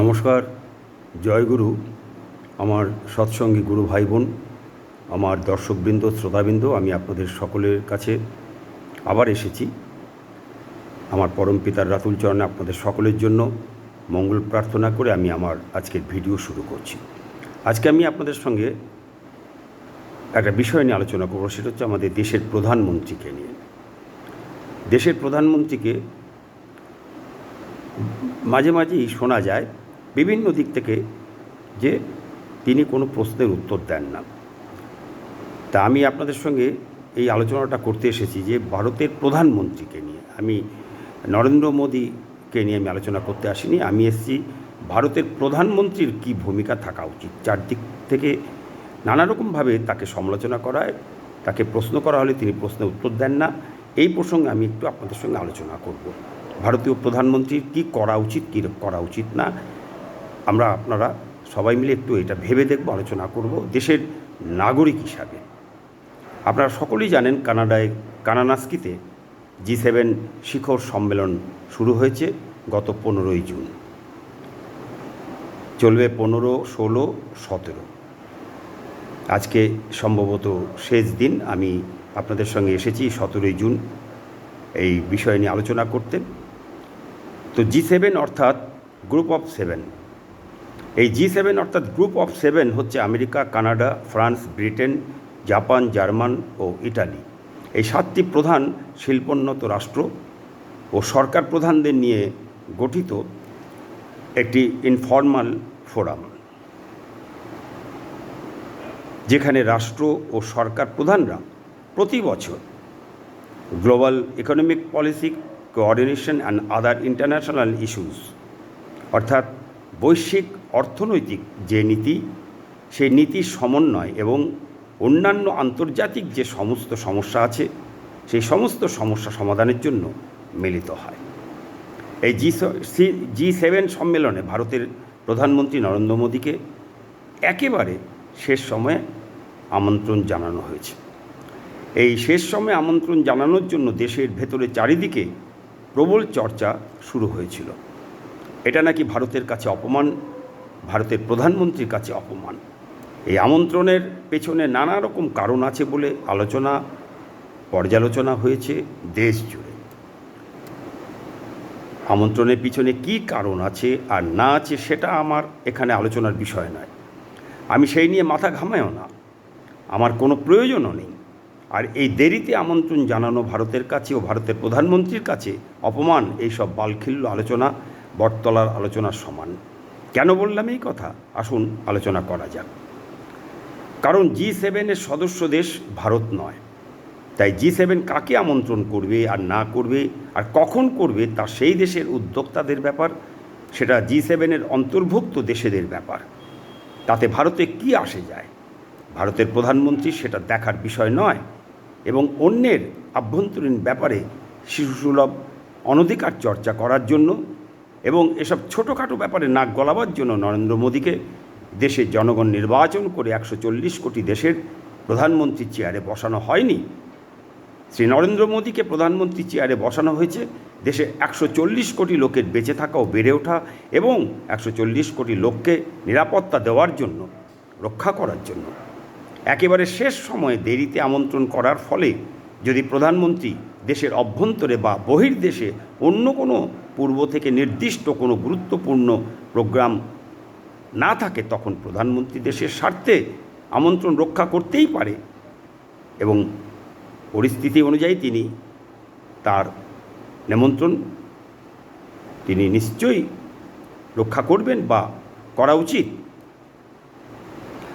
নমস্কার জয়গুরু আমার সৎসঙ্গী গুরু ভাই বোন আমার দর্শকবৃন্দ, শ্রোতাবৃন্দ, আমি আপনাদের সকলের কাছে আবার এসেছি। আমার পরম পিতার রাতুল চরণে আপনাদের সকলের জন্য মঙ্গল প্রার্থনা করে আমি আমার আজকের ভিডিও শুরু করছি। আজকে আমি আপনাদের সঙ্গে একটা বিষয় নিয়ে আলোচনা করব, সেটা হচ্ছে আমাদের দেশের প্রধানমন্ত্রীকে নিয়ে। দেশের প্রধানমন্ত্রীকে মাঝে মাঝেই শোনা যায় বিভিন্ন দিক থেকে যে তিনি কোনো প্রশ্নের উত্তর দেন না। তা আমি আপনাদের সঙ্গে এই আলোচনাটা করতে এসেছি যে ভারতের প্রধানমন্ত্রীকে নিয়ে। আমি নরেন্দ্র মোদীকে নিয়ে আমি আলোচনা করতে আসিনি। আমি এসেছি ভারতের প্রধানমন্ত্রীর কি ভূমিকা থাকা উচিত? চারদিক থেকে নানা রকমভাবে তাকে সমালোচনা করায়, তাকে প্রশ্ন করা হলে তিনি প্রশ্নের উত্তর দেন না। এই প্রসঙ্গে আমি একটু আপনাদের সঙ্গে আলোচনা করব। ভারতীয় প্রধানমন্ত্রীর কী করা উচিত, কী করা উচিত না? আমরা আপনারা সবাই মিলে একটু এটা ভেবে দেখব, আলোচনা করব, দেশের নাগরিক হিসাবে। আপনারা সকলেই জানেন কানাডায়, কানানাস্কিতে জি সেভেন শিখর সম্মেলন শুরু হয়েছে গত পনেরোই জুন। চলবে পনেরো, ষোলো, সতেরো। আজকে সম্ভবত শেষ দিন, আমি আপনাদের সঙ্গে এসেছি সতেরোই জুন এই বিষয় নিয়ে আলোচনা করতে। তো জি সেভেন অর্থাৎ গ্রুপ অফ সেভেন। এই জি সেভেন অর্থাৎ গ্রুপ অফ সেভেন হচ্ছে America, Canada, France, Britain, Japan, German ও ইটালি। এই সাতটি প্রধান শিল্পোন্নত রাষ্ট্র ও সরকার প্রধানদের নিয়ে গঠিত একটি ইনফর্মাল ফোরাম যেখানে রাষ্ট্র ও সরকার প্রধানরা প্রতি বছর global economic policy, coordination and other international issues অর্থাৎ বৈশ্বিক অর্থনৈতিক যে নীতি, সেই নীতির সমন্বয় এবং অন্যান্য আন্তর্জাতিক যে সমস্ত সমস্যা আছে, সেই সমস্ত সমস্যা সমাধানের জন্য মিলিত হয়। এই জি জি সেভেন সম্মেলনে ভারতের প্রধানমন্ত্রী নরেন্দ্র মোদীকে একেবারে শেষ সময়ে আমন্ত্রণ জানানো হয়েছে। এই শেষ সময়ে আমন্ত্রণ জানানোর জন্য দেশের ভেতরে চারিদিকে প্রবল চর্চা শুরু হয়েছিল। এটা নাকি ভারতের কাছে অপমান ভারতের প্রধানমন্ত্রীর কাছে অপমান। এই আমন্ত্রণের পেছনে নানা রকম কারণ আছে বলে আলোচনা, পর্যালোচনা হয়েছে দেশ জুড়ে। আমন্ত্রণের পিছনে কি কারণ আছে আর না আছে সেটা আমার এখানে আলোচনার বিষয় নয়। আমি সেই নিয়ে মাথা ঘামায়ও না। আমার কোনো প্রয়োজনও নেই। আর এই দেরিতে আমন্ত্রণ জানানো ভারতের কাছে ও ভারতের প্রধানমন্ত্রীর কাছে অপমান, এইসব বালখিল্য আলোচনা, বটতলার আলোচনার সমান। কেন বললাম এই কথা? আসুন আলোচনা করা যাক। কারণ জি সেভেনের সদস্য দেশ ভারত নয়। তাই জি সেভেন কাকে আমন্ত্রণ করবে আর না করবে আর কখন করবে তা সেই দেশের উদ্যোক্তাদের ব্যাপার, সেটা জি সেভেনের অন্তর্ভুক্ত দেশেদের ব্যাপার। তাতে ভারতে কি আসে যায়? ভারতের প্রধানমন্ত্রী সেটা দেখার বিষয় নয় এবং অন্যের আভ্যন্তরীণ ব্যাপারে শিশুসুলভ অনধিকার চর্চা করার জন্য এবং এসব ছোটোখাটো ব্যাপারে নাক গলাবার জন্য নরেন্দ্র মোদীকে দেশের জনগণ নির্বাচন করে একশো চল্লিশ কোটি দেশের প্রধানমন্ত্রী চেয়ারে বসানো হয়নি। শ্রী নরেন্দ্র মোদীকে প্রধানমন্ত্রী চেয়ারে বসানো হয়েছে। দেশে একশো চল্লিশ কোটি লোকের বেঁচে থাকা ও বেড়ে ওঠা এবং একশো চল্লিশ কোটি লোককে নিরাপত্তা দেওয়ার জন্য, রক্ষা করার জন্য। একেবারে শেষ সময়ে দেরিতে আমন্ত্রণ করার ফলে যদি প্রধানমন্ত্রী দেশের অভ্যন্তরে বা বহির্দেশে অন্য কোনো পূর্ব থেকে নির্দিষ্ট কোনো গুরুত্বপূর্ণ প্রোগ্রাম না থাকে, তখন প্রধানমন্ত্রী দেশের স্বার্থে আমন্ত্রণ রক্ষা করতেই পারে এবং পরিস্থিতি অনুযায়ী তিনি তার নিমন্ত্রণ তিনি নিশ্চয়ই রক্ষা করবেন বা করা উচিত।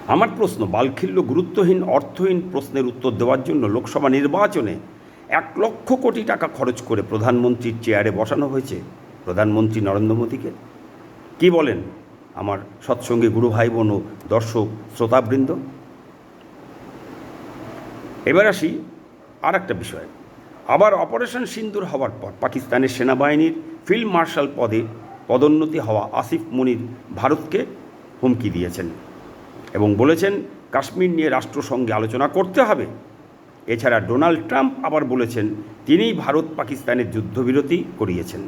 আমার প্রশ্ন, বালখিল্য গুরুত্বহীন, অর্থহীন প্রশ্নের উত্তর দেওয়ার জন্য লোকসভা নির্বাচনে এক লক্ষ কোটি টাকা খরচ করে প্রধানমন্ত্রীর চেয়ারে বসানো হয়েছে প্রধানমন্ত্রী নরেন্দ্র মোদীকে। কি বলেন আমার সৎসঙ্গে গুরু ভাই বোন ও দর্শক শ্রোতাবৃন্দ? এবার আসি আর একটা বিষয়। আবার অপারেশন সিন্দুর হওয়ার পর পাকিস্তানের সেনাবাহিনীর ফিল্ড মার্শাল পদে পদোন্নতি হওয়া আসিফ মনির ভারতকে হুমকি দিয়েছেন। এবং বলেছেন, কাশ্মীর নিয়ে রাষ্ট্রসংঘে আলোচনা করতে হবে। এছাড়া ডোনাল্ড ট্রাম্প আবার বলেছেন, তিনিই ভারত পাকিস্তানের যুদ্ধবিরতি করিয়েছেন।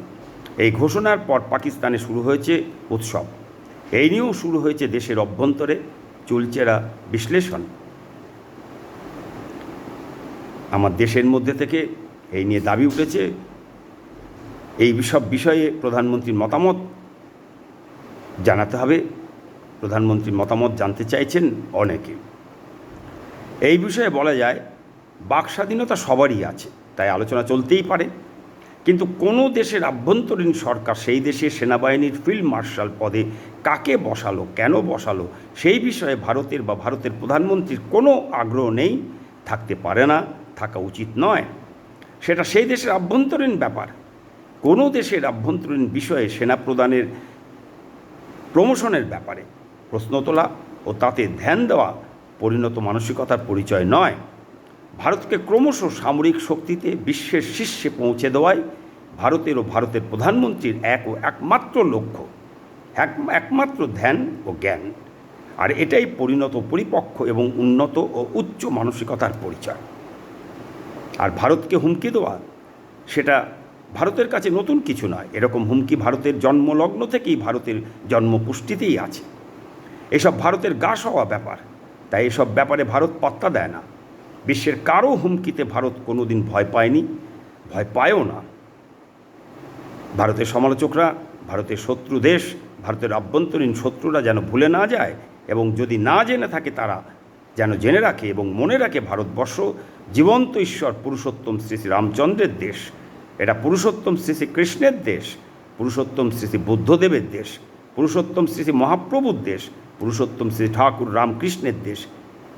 এই ঘোষণার পর পাকিস্তানে শুরু হয়েছে উৎসব। এই নিয়েও শুরু হয়েছে দেশের অভ্যন্তরে চুলচেরা বিশ্লেষণ। আমার দেশের মধ্যে থেকে এই নিয়ে দাবি উঠেছে, এই সব বিষয়ে প্রধানমন্ত্রীর মতামত জানাতে হবে। প্রধানমন্ত্রীর মতামত জানতে চাইছেন অনেকে। এই বিষয়ে বলা যায়, বাক স্বাধীনতা সবারই আছে, তাই আলোচনা চলতেই পারে। কিন্তু কোনো দেশের আভ্যন্তরীণ সরকার সেই দেশে সেনাবাহিনীর ফিল্ড মার্শাল পদে কাকে বসালো, কেন বসালো, সেই বিষয়ে ভারতের বা ভারতের প্রধানমন্ত্রীর কোনো আগ্রহ নেই, থাকতে পারে না, থাকা উচিত নয়। সেটা সেই দেশের আভ্যন্তরীণ ব্যাপার। কোনো দেশের আভ্যন্তরীণ বিষয়ে সেনা প্রদানের প্রমোশনের ব্যাপারে। প্রশ্ন তোলা ও তাতে ধ্যান দেওয়া পরিণত মানসিকতার পরিচয় নয়। ভারতকে ক্রমশ সামরিক শক্তিতে বিশ্বের শীর্ষে পৌঁছে দেওয়াই ভারতের ও ভারতের প্রধানমন্ত্রীর এক ও একমাত্র লক্ষ্য, এক, একমাত্র ধ্যান ও জ্ঞান। আর এটাই পরিণত পরিপক্ক এবং উন্নত ও উচ্চ মানসিকতার পরিচয়। আর ভারতকে হুমকি দেওয়া, সেটা ভারতের কাছে নতুন কিছু নয়। এরকম হুমকি ভারতের জন্মলগ্ন থেকেই ভারতের জন্মপুষ্টিতেই আছে। এসব ভারতের গা হওয়া ব্যাপার। তাই এসব ব্যাপারে ভারত পাত্তা দেয় না। বিশ্বের কারও হুমকিতে ভারত কোনো দিন ভয় পায়নি, ভয় পায়ও না। ভারতের সমালোচকরা, ভারতের শত্রু দেশ, ভারতের আভ্যন্তরীণ শত্রুরা যেন ভুলে না যায় এবং যদি না জেনে থাকে তারা, যেন জেনে রাখে এবং মনে রাখে ভারতবর্ষ জীবন্ত ঈশ্বর পুরুষোত্তম শ্রী রামচন্দ্রের দেশ। এটা পুরুষোত্তম শ্রী কৃষ্ণের দেশ, পুরুষোত্তম শ্রী বুদ্ধদেবের দেশ, পুরুষোত্তম শ্রী মহাপ্রভুর দেশ পুরুষোত্তম শ্রী ঠাকুর রামকৃষ্ণের দেশ।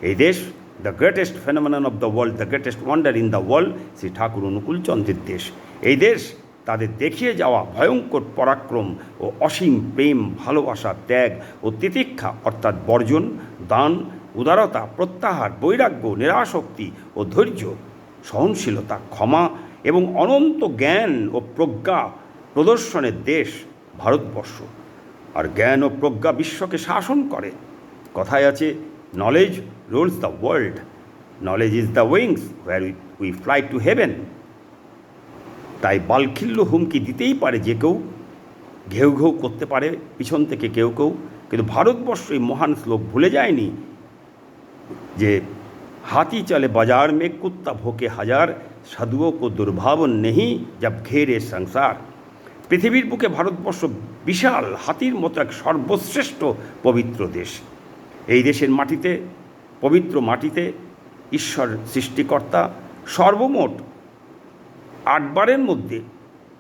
এই দেশ the greatest phenomenon of the world the greatest wonder in the world Shri Thakur অনুকূলচন্দ্রের দেশ। এই দেশ তাদের দেখিয়ে যাওয়া ভয়ঙ্কর পরাক্রম ও অসীম প্রেম, ভালোবাসা, ত্যাগ ও তিতিক্ষা, অর্থাৎ বর্জন, দান, উদারতা, প্রত্যাহার, বৈরাগ্য নিরাশক্তি ও ধৈর্য, সহনশীলতা, ক্ষমা এবং অনন্ত জ্ঞান ও প্রজ্ঞা প্রদর্শনের দেশ ভারতবর্ষ। আর জ্ঞান ও প্রজ্ঞা বিশ্বকে শাসন করে। কথায় আছে knowledge rules the world knowledge is the wings where we we fly to heaven তাই বালখিল্য হুমকি দিতেই পারে যে কেউ। ঘেউ ঘেউ করতে পারে, পিছন থেকে কেউ কেউ। কিন্তু ভারতবর্ষ এই মহান শ্লোক ভুলে যায়নি যে, হাতি চলে বাজার মে কুত্তা ভোকে হাজার, সাধুও কো দুর্ভাবন নেহি যাব ঘেরে সংসার। পৃথিবীর বুকে ভারতবর্ষ বিশাল হাতির মতো এক সর্বশ্রেষ্ঠ পবিত্র দেশ। এই দেশের মাটিতে, পবিত্র মাটিতে ঈশ্বর সৃষ্টিকর্তা সর্বমোট আটবারের মধ্যে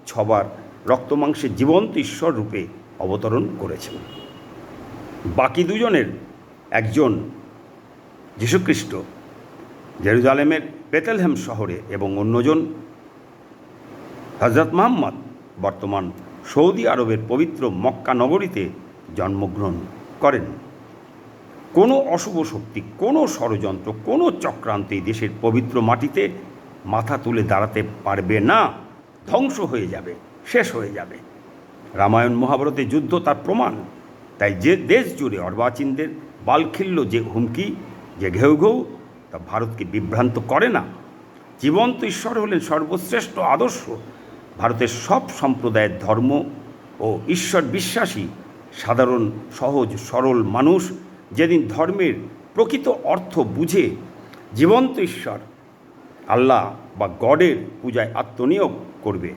ছবার রক্তমাংসের জীবন্ত ঈশ্বর রূপে অবতরণ করেছেন। বাকি দুজনের একজন যীশুখ্রিস্ট, জেরুজালেমের বেতেলহেম শহরে, এবং অন্যজন হজরত মোহাম্মদ বর্তমান সৌদি আরবের পবিত্র মক্কা নগরীতে জন্মগ্রহণ করেন। কোনো অশুভ শক্তি, কোনো ষড়যন্ত্র, কোনো চক্রান্ত দেশের পবিত্র মাটিতে মাথা তুলে দাঁড়াতে পারবে না, ধ্বংস হয়ে যাবে, শেষ হয়ে যাবে। রামায়ণ মহাভারতে যুদ্ধ তার প্রমাণ। তাই যে দেশ জুড়ে অর্বাচীনদের বালখিল্য যে হুমকি, যে ঘেউ ঘেউ, তা ভারতকে বিভ্রান্ত করে না। জীবন্ত ঈশ্বর হলেন সর্বশ্রেষ্ঠ আদর্শ। ভারতের সব সম্প্রদায়ের ধর্ম ও ঈশ্বর বিশ্বাসী, সাধারণ, সহজ, সরল মানুষ যেদিন ধর্মের প্রকৃত অর্থ বুঝে, জীবন্ত ঈশ্বর আল্লাহ বা গডের পূজায় আত্মনিয়োগ করবে।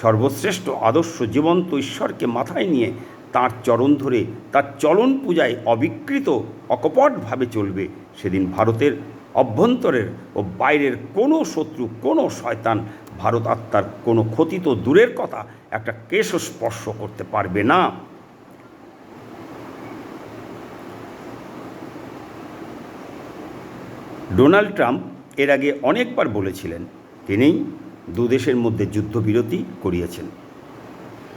সর্বশ্রেষ্ঠ আদর্শ জীবন্ত ঈশ্বরকে মাথায় নিয়ে তার চরণ ধরে তার চলন পূজায় অবিকৃত, অকপটভাবে চলবে। সেদিন ভারতের অভ্যন্তরের ও বাইরের কোনো শত্রু, কোনো শয়তান ভারত আত্মার কোনো ক্ষতি তো দূরের কথা, একটা কেশও স্পর্শ করতে পারবে না। ডোনাল্ড ট্রাম্প এর আগে অনেকবার বলেছিলেন তিনি দু দেশের মধ্যে যুদ্ধবিরতি করিয়েছেন।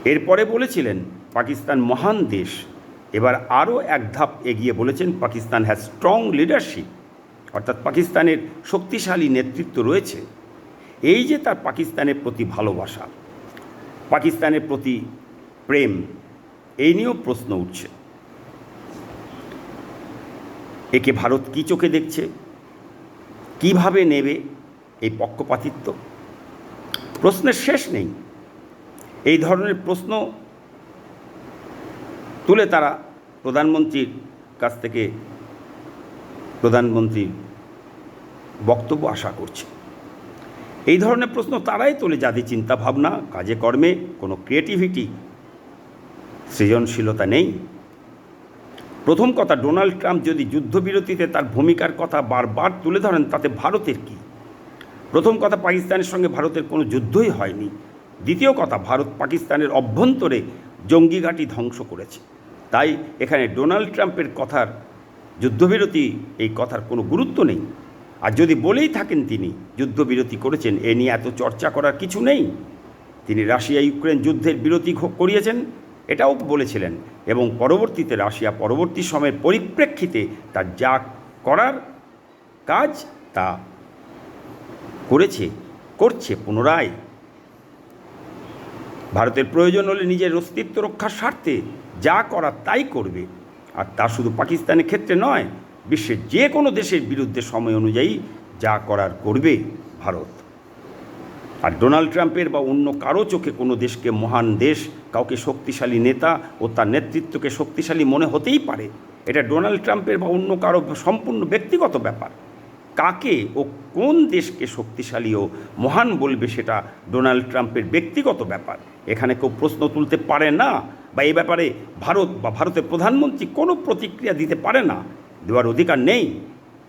এরপরে বলেছিলেন, পাকিস্তান মহান দেশ। এবার আরও এক ধাপ এগিয়ে বলেছেন, পাকিস্তান হ্যাজ স্ট্রং লিডারশিপ অর্থাৎ পাকিস্তানের শক্তিশালী নেতৃত্ব রয়েছে। এই যে তার পাকিস্তানের প্রতি ভালোবাসা, পাকিস্তানের প্রতি প্রেম, এই নিয়েও প্রশ্ন উঠছে। একে ভারত কী চোখে দেখছে? কীভাবে নেবে এই পক্ষপাতিত্ব? প্রশ্নের শেষ নেই। এই ধরনের প্রশ্ন তুলে তারা প্রধানমন্ত্রীর কাছ থেকে প্রধানমন্ত্রীর বক্তব্য আশা করছি। এই ধরনের প্রশ্ন তারাই তোলে যাদের চিন্তাভাবনা কাজে কর্মে, কোনো ক্রিয়েটিভিটি সৃজনশীলতা নেই। প্রথম কথা, ডোনাল্ড ট্রাম্প যদি যুদ্ধবিরতিতে তার ভূমিকার কথা বারবার তুলে ধরেন, তাতে ভারতের কী? প্রথম কথা, পাকিস্তানের সঙ্গে ভারতের কোনো যুদ্ধই হয়নি। দ্বিতীয় কথা, ভারত পাকিস্তানের অভ্যন্তরে জঙ্গি ঘাঁটি ধ্বংস করেছে। তাই এখানে ডোনাল্ড ট্রাম্পের কথার, যুদ্ধবিরতি এই কথার কোনো গুরুত্ব নেই। আর যদি বলেই থাকেন তিনি, যুদ্ধবিরতি করেছেন, এ নিয়ে এত চর্চা করার কিছু নেই। তিনি রাশিয়া ইউক্রেন যুদ্ধের বিরতি করিয়েছেন, এটাও বলেছিলেন, এবং পরবর্তীতে রাশিয়া পরবর্তী সময়ের পরিপ্রেক্ষিতে তার যা করার কাজ তা করেছে, করছে পুনরায়। ভারতের প্রয়োজন হলে নিজের অস্তিত্ব রক্ষার স্বার্থে যা করার তাই করবে, আর তা শুধু পাকিস্তানের ক্ষেত্রে নয় বিশ্বের যে কোনো দেশের বিরুদ্ধে সময় অনুযায়ী যা করার করবে ভারত। আর ডোনাল্ড ট্রাম্পের বা অন্য কারও চোখে কোনো দেশকে মহান দেশ, কাউকে শক্তিশালী নেতা ও তার নেতৃত্বকে শক্তিশালী মনে হতেই পারে। এটা ডোনাল্ড ট্রাম্পের বা অন্য কারও সম্পূর্ণ ব্যক্তিগত ব্যাপার। কাকে ও কোন দেশকে শক্তিশালী ও মহান বলবে সেটা ডোনাল্ড ট্রাম্পের ব্যক্তিগত ব্যাপার। এখানে কেউ প্রশ্ন তুলতে পারে না বা এই ব্যাপারে ভারত বা ভারতের প্রধানমন্ত্রী কোনো প্রতিক্রিয়া দিতে পারে না। দেওয়ার অধিকার নেই।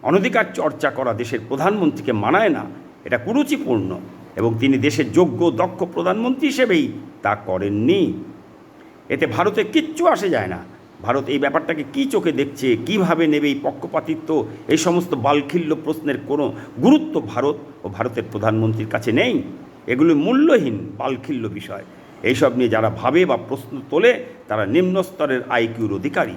অনধিকার চর্চা করা দেশের প্রধানমন্ত্রীকে মানায় না, এটা কুরুচিপূর্ণ এবং তিনি দেশের যোগ্য, দক্ষ প্রধানমন্ত্রী হিসেবেই তা করেননি। এতে ভারতে কিচ্ছু আসে যায় না। ভারত এই ব্যাপারটাকে কী চোখে দেখছে, কীভাবে নেবে এই পক্ষপাতিত্ব, এই সমস্ত বালখিল্য প্রশ্নের কোনো গুরুত্ব ভারত ও ভারতের প্রধানমন্ত্রীর কাছে নেই। এগুলো মূল্যহীন, বালখিল্য বিষয়। এইসব নিয়ে যারা ভাবে বা প্রশ্ন তোলে, তারা নিম্ন স্তরের আইকিউর অধিকারী।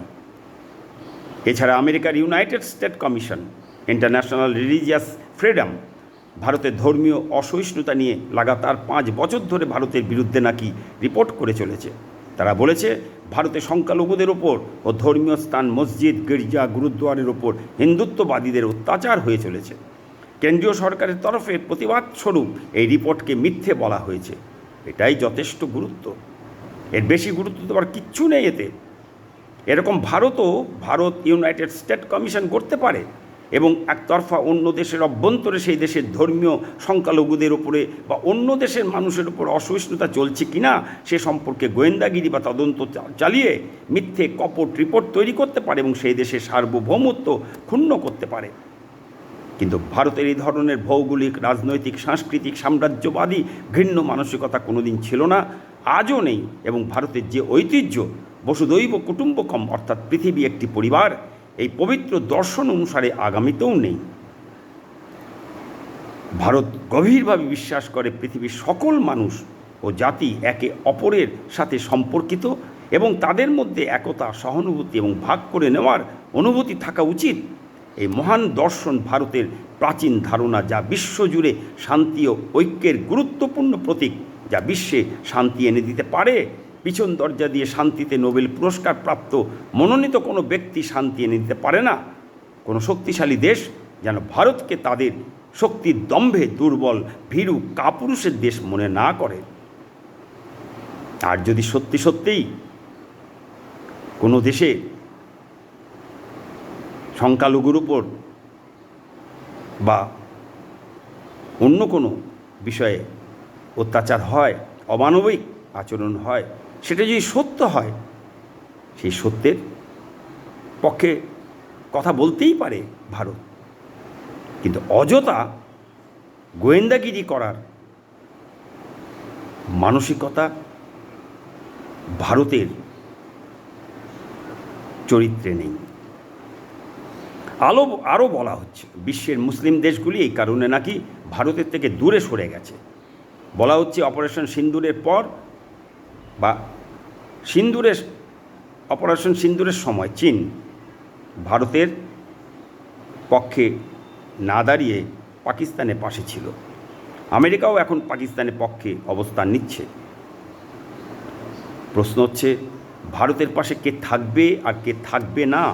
এছাড়া আমেরিকার United State commission, international religious freedom ভারতের ধর্মীয় অসহিষ্ণুতা নিয়ে লাগাতার পাঁচ বছর ধরে ভারতের বিরুদ্ধে নাকি রিপোর্ট করে চলেছে। তারা বলেছে, ভারতে সংখ্যালঘুদের ওপর ও ধর্মীয় স্থান মসজিদ, গির্জা, গুরুদ্বারের ওপর হিন্দুত্ববাদীদের অত্যাচার হয়ে চলেছে। কেন্দ্রীয় সরকারের তরফে প্রতিবাদ স্বরূপ এই রিপোর্টকে মিথ্যে বলা হয়েছে। এটাই যথেষ্ট গুরুত্ব। এর বেশি গুরুত্ব দেওয়ার কিচ্ছু নেই এতে। এরকম ভারতও ভারত ইউনাইটেড স্টেট কমিশন করতে পারে এবং একতরফা অন্য দেশের অভ্যন্তরে সেই দেশের ধর্মীয় সংখ্যালঘুদের উপরে বা অন্য দেশের মানুষের উপর অসহিষ্ণুতা চলছে কিনা সে সম্পর্কে গোয়েন্দাগিরি বা তদন্ত চালিয়ে মিথ্যে কপট রিপোর্ট তৈরি করতে পারে এবং সেই দেশের সার্বভৌমত্ব ক্ষুণ্ণ করতে পারে। কিন্তু ভারতের এই ধরনের ভৌগোলিক, রাজনৈতিক, সাংস্কৃতিক, সাম্রাজ্যবাদী, ঘৃণ্য মানসিকতা কোনোদিন ছিল না, আজও নেই এবং ভারতের যে ঐতিহ্য বসুদৈব কুটুম্বকম, অর্থাৎ পৃথিবী একটি পরিবার, এই পবিত্র দর্শন অনুসারে আগামীতেও নেই। ভারত গভীরভাবে বিশ্বাস করে পৃথিবীর সকল মানুষ ও জাতি একে অপরের সাথে সম্পর্কিত এবং তাদের মধ্যে একতা, সহানুভূতি এবং ভাগ করে নেওয়ার অনুভূতি থাকা উচিত। এই মহান দর্শন ভারতের প্রাচীন ধারণা যা বিশ্বজুড়ে শান্তি ও ঐক্যের গুরুত্বপূর্ণ প্রতীক, যা বিশ্বে শান্তি এনে দিতে পারে পিছন দরজা দিয়ে শান্তিতে নোবেল পুরস্কার প্রাপ্ত মনোনীত কোনো ব্যক্তি শান্তি এনে দিতে পারে না। কোনো শক্তিশালী দেশ যেন ভারতকে তাদের শক্তির দম্ভে দুর্বল, ভীরু, কাপুরুষের দেশ মনে না করে। আর যদি সত্যি সত্যিই কোনো দেশে সংখ্যালঘুর উপর বা অন্য কোনো বিষয়ে অত্যাচার হয়, অমানবিক আচরণ হয় সেটা যদি সত্য হয়, সেই সত্যের পক্ষে কথা বলতেই পারে ভারত। কিন্তু অযথা গোয়েন্দাগিরি করার মানসিকতা ভারতের চরিত্রে নেই। আলো আরও বলা হচ্ছে, বিশ্বের মুসলিম দেশগুলি এই কারণে নাকি ভারতের থেকে দূরে সরে গেছে। বলা হচ্ছে অপারেশন সিন্দুরের পর বা সিন্দুরের, অপারেশন সিন্দুরের সময় চীন ভারতের পক্ষে না দাঁড়িয়ে পাকিস্তানের পাশে ছিল। আমেরিকাও এখন পাকিস্তানের পক্ষে অবস্থান নিচ্ছে। প্রশ্ন হচ্ছে, ভারতের পাশে কে থাকবে আর কে থাকবে না?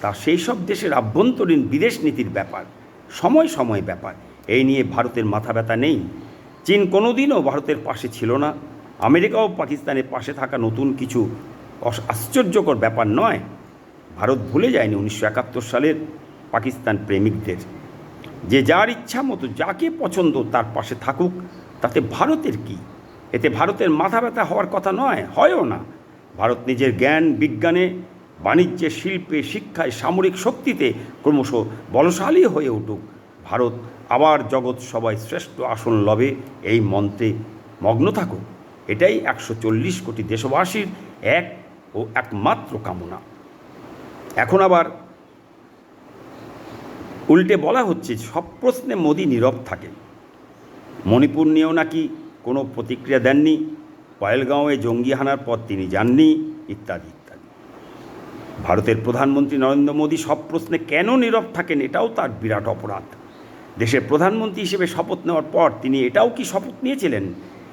তা সেই সব দেশের আভ্যন্তরীণ বিদেশ নীতির ব্যাপার, সময় সময় ব্যাপার। এই নিয়ে ভারতের মাথা ব্যথা নেই। চীন কোনোদিনও ভারতের পাশে ছিল না। আমেরিকাও পাকিস্তানের পাশে থাকা নতুন কিছু আশ্চর্যকর ব্যাপার নয়। ভারত ভুলে যায়নি উনিশশো একাত্তর সালের পাকিস্তান প্রেমিকদের। যে যার ইচ্ছা মতো যাকে পছন্দ তার পাশে থাকুক, তাতে ভারতের কি? এতে ভারতের মাথা ব্যথা হওয়ার কথা নয়, হয়ও না। ভারত নিজের জ্ঞান, বিজ্ঞানে, বাণিজ্যে, শিল্পে, শিক্ষায়, সামরিক শক্তিতে ক্রমশ বলশালী হয়ে উঠুক। ভারত আবার জগৎ সবাই শ্রেষ্ঠ আসন লবে এই মন্ত্রে মগ্ন থাকুক। এটাই একশো চল্লিশ কোটি দেশবাসীর এক ও একমাত্র কামনা। এখন আবার উল্টে বলা হচ্ছে, সব প্রশ্নে মোদি নীরব থাকে। মণিপুর নিয়েও নাকি কোনো প্রতিক্রিয়া দেননি, পয়েলগাঁওয়ে জঙ্গি হানার পর তিনি যাননি, ইত্যাদি ইত্যাদি। ভারতের প্রধানমন্ত্রী নরেন্দ্র মোদী সব প্রশ্নে কেন নীরব থাকেন এটাও তার বিরাট অপরাধ। দেশের প্রধানমন্ত্রী হিসেবে শপথ নেওয়ার পর তিনি এটাও কি শপথ নিয়েছিলেন?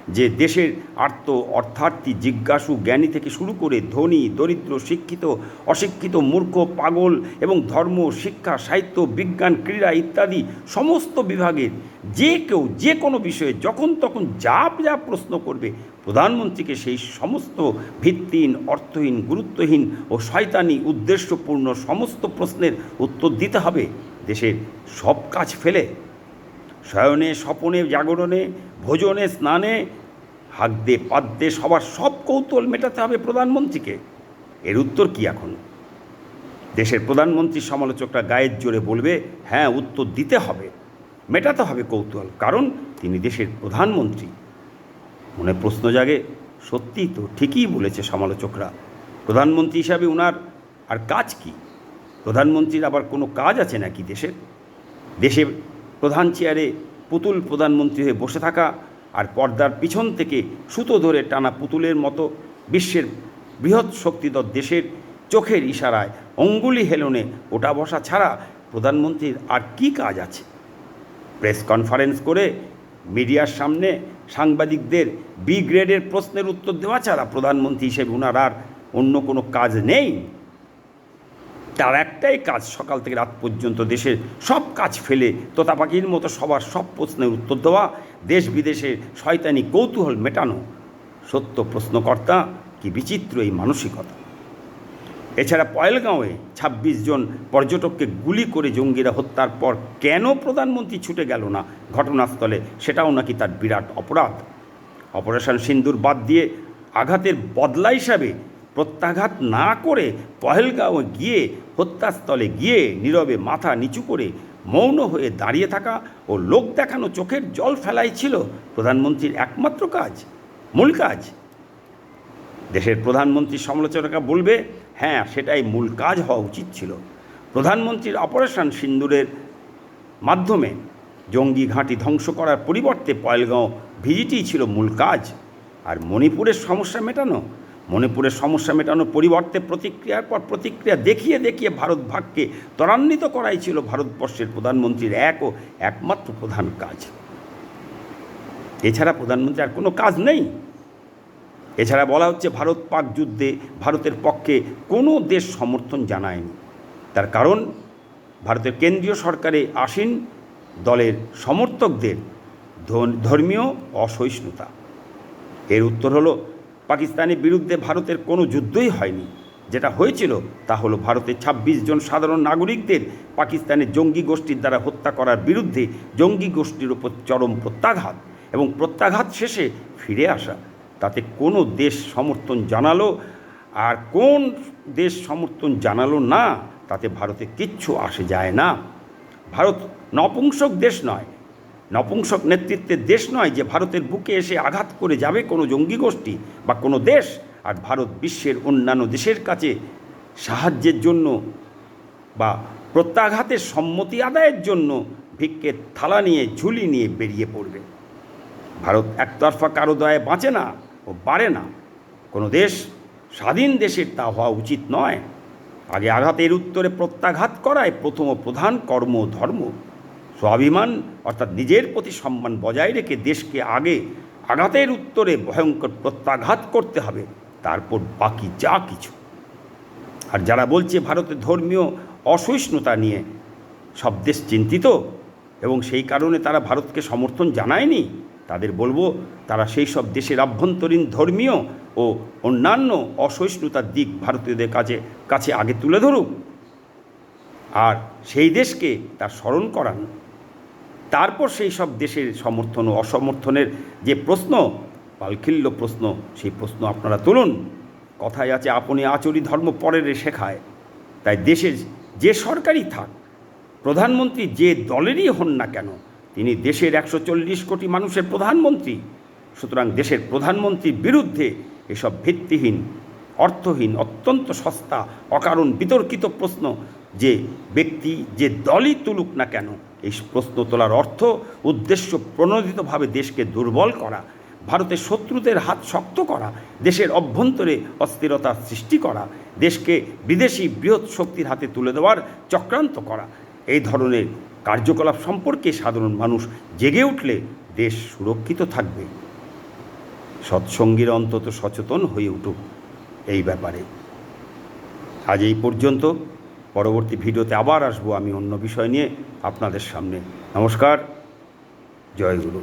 যে দেশের আর্ত অর্থার্থী জিজ্ঞাসু জ্ঞানী থেকে শুরু করে ধনী, দরিদ্র, শিক্ষিত, অশিক্ষিত, মূর্খ, পাগল এবং ধর্ম, শিক্ষা, সাহিত্য, বিজ্ঞান, ক্রীড়া ইত্যাদি সমস্ত বিভাগের যে কেউ যে কোনো বিষয়ে যখন তখন যা যা প্রশ্ন করবে, প্রধানমন্ত্রীকে সেই সমস্ত ভিত্তিহীন, অর্থহীন, গুরুত্বহীন ও শয়তানি, উদ্দেশ্যপূর্ণ সমস্ত প্রশ্নের উত্তর দিতে হবে। দেশের সব কাজ ফেলে। শয়নে, স্বপনে, জাগরণে, ভোজনে, স্নানে, হাগদে পাদ্যে সবার সব কৌতূহল মেটাতে হবে প্রধানমন্ত্রীকে। এর উত্তর কি এখন? দেশের প্রধানমন্ত্রীর সমালোচকরা গায়ের জোরে বলবে হ্যাঁ উত্তর দিতে হবে। মেটাতে হবে কৌতূহল, কারণ তিনি দেশের প্রধানমন্ত্রী। মনে প্রশ্ন জাগে, সত্যিই তো, ঠিকই বলেছে সমালোচকরা। প্রধানমন্ত্রী হিসাবে ওনার আর কাজ কি? প্রধানমন্ত্রীর আবার কোনো কাজ আছে নাকি দেশের? দেশে প্রধান চেয়ারে পুতুল প্রধানমন্ত্রী হয়ে বসে থাকা আর পর্দার পিছন থেকে সুতো ধরে টানা পুতুলের মতো বিশ্বের বৃহৎ শক্তিধর দেশের চোখের ইশারায় অঙ্গুলি হেলনে ওটা বসা ছাড়া প্রধানমন্ত্রীর আর কি কাজ আছে? প্রেস কনফারেন্স করে মিডিয়ার সামনে সাংবাদিকদের বি গ্রেডের প্রশ্নের উত্তর দেওয়া ছাড়া প্রধানমন্ত্রী হিসেবে ওনার আর অন্য কোনো কাজ নেই। তার একটাই কাজ সকাল থেকে রাত পর্যন্ত দেশের সব কাজ ফেলে তোতা পাখির মতো সবার সব প্রশ্নের উত্তর দেওয়া, দেশ বিদেশে শয়তানি কৌতূহল মেটানো। সত্য প্রশ্নকর্তা কি বিচিত্র এই মানসিকতা? এছাড়া পয়েলগাঁওয়ে ২৬ জন পর্যটককে গুলি করে জঙ্গিরা হত্যার পর কেন প্রধানমন্ত্রী ছুটে গেল না ঘটনাস্থলে? সেটাও নাকি তার বিরাট অপরাধ। অপারেশন সিন্দুর বাদ দিয়ে আঘাতের বদলা হিসাবে প্রত্যাঘাত না করে পহেলগাঁও গিয়ে হত্যাস্থলে গিয়ে নীরবে মাথা নিচু করে মৌন হয়ে দাঁড়িয়ে থাকা ও লোক দেখানো চোখের জল ফেলাই ছিল প্রধানমন্ত্রীর একমাত্র কাজ, মূল কাজ। দেশের প্রধানমন্ত্রী সমালোচকরা বলবে হ্যাঁ সেটাই মূল কাজ হওয়া উচিত ছিল। প্রধানমন্ত্রীর অপারেশন সিন্দুরের মাধ্যমে জঙ্গি ঘাঁটি ধ্বংস করার পরিবর্তে পয়েলগাঁও ভিজিটই ছিল মূল কাজ। আর মণিপুরের সমস্যা মেটানো মণিপুরের সমস্যা মেটানোর পরিবর্তে প্রতিক্রিয়ার পর প্রতিক্রিয়া দেখিয়ে দেখিয়ে ভারত ভাগকে ত্বরান্বিত করাই ছিল ভারতবর্ষের প্রধানমন্ত্রীর এক ও একমাত্র প্রধান কাজ। এছাড়া প্রধানমন্ত্রী আর কোনো কাজ নেই। এছাড়া বলা হচ্ছে ভারত পাক যুদ্ধে ভারতের পক্ষে কোনো দেশ সমর্থন জানায়নি। তার কারণ, ভারতের কেন্দ্রীয় সরকারে আসীন দলের সমর্থকদের ধর্মীয় অসহিষ্ণুতা। এর উত্তর হলো পাকিস্তানের বিরুদ্ধে ভারতের কোনো যুদ্ধই হয়নি। যেটা হয়েছিল তা হলো ভারতের ২৬ জন সাধারণ নাগরিকদের পাকিস্তানের জঙ্গি গোষ্ঠীর দ্বারা হত্যা করার বিরুদ্ধে জঙ্গি গোষ্ঠীর ওপর চরম প্রত্যাঘাত এবং প্রত্যাঘাত শেষে ফিরে আসা। তাতে কোনো দেশ সমর্থন জানালো আর কোন দেশ সমর্থন জানালো না, তাতে ভারতে কিচ্ছু আসে যায় না। ভারত নপুংসক দেশ নয় নপুংসক নেতৃত্বের দেশ নয় যে ভারতের বুকে এসে আঘাত করে যাবে কোনো জঙ্গি গোষ্ঠী বা কোনো দেশ, আর ভারত বিশ্বের অন্যান্য দেশের কাছে সাহায্যের জন্য বা প্রত্যাঘাতের সম্মতি আদায়ের জন্য ভিক্ষের থালা নিয়ে, ঝুলি নিয়ে বেরিয়ে পড়বে। ভারত একতরফা কারও দয়ে বাঁচে না ও বাড়ে না। কোনো দেশ স্বাধীন দেশের তা হওয়া উচিত নয়। আগে আঘাতের উত্তরে প্রত্যাঘাত করায় প্রথম প্রধান কর্ম ধর্ম। স্বাভিমান, অর্থাৎ নিজের প্রতি সম্মান বজায় রেখে দেশকে আগে আঘাতের উত্তরে ভয়ঙ্কর প্রত্যাঘাত করতে হবে, তারপর বাকি যা কিছু। আর যারা বলছে ভারতের ধর্মীয় অসহিষ্ণুতা নিয়ে সব দেশ চিন্তিত, এবং সেই কারণে তারা ভারতকে সমর্থন জানায়নি, তাদের বলব তারা সেই সব দেশের আভ্যন্তরীণ ধর্মীয় ও অন্যান্য অসহিষ্ণুতার দিক ভারতীয়দের কাছে কাছে আগে তুলে ধরুক। আর সেই দেশকে তার স্মরণ করান। তারপর সেই সব দেশের সমর্থন ও অসমর্থনের যে প্রশ্ন, পালখিল্য প্রশ্ন, সেই প্রশ্ন আপনারা তুলুন। কথায় আছে, আপনি আচরি ধর্ম পরের শেখায়। তাই দেশের যে সরকারই থাক, প্রধানমন্ত্রী যে দলেরই হন না কেন, তিনি দেশের একশো চল্লিশ কোটি মানুষের প্রধানমন্ত্রী। সুতরাং দেশের প্রধানমন্ত্রীর বিরুদ্ধে এসব ভিত্তিহীন, অর্থহীন, অত্যন্ত সস্তা, অকারণ, বিতর্কিত প্রশ্ন যে ব্যক্তি যে দলই তুলুক না কেন, এই প্রশ্ন তোলার অর্থ, উদ্দেশ্য প্রণোদিতভাবে দেশকে দুর্বল করা, ভারতের শত্রুদের হাত শক্ত করা, দেশের অভ্যন্তরে অস্থিরতা সৃষ্টি করা, দেশকে বিদেশি বৃহৎ শক্তির হাতে তুলে দেওয়ার চক্রান্ত করা। এই ধরনের কার্যকলাপ সম্পর্কে সাধারণ মানুষ জেগে উঠলে দেশ সুরক্ষিত থাকবে। সৎসঙ্গীরা অন্তত সচেতন হয়ে উঠুক এই ব্যাপারে। আজ এই পর্যন্ত। পরবর্তী ভিডিওতে আবার আসব আমি অন্য বিষয় নিয়ে আপনাদের সামনে। নমস্কার জয় গুরু।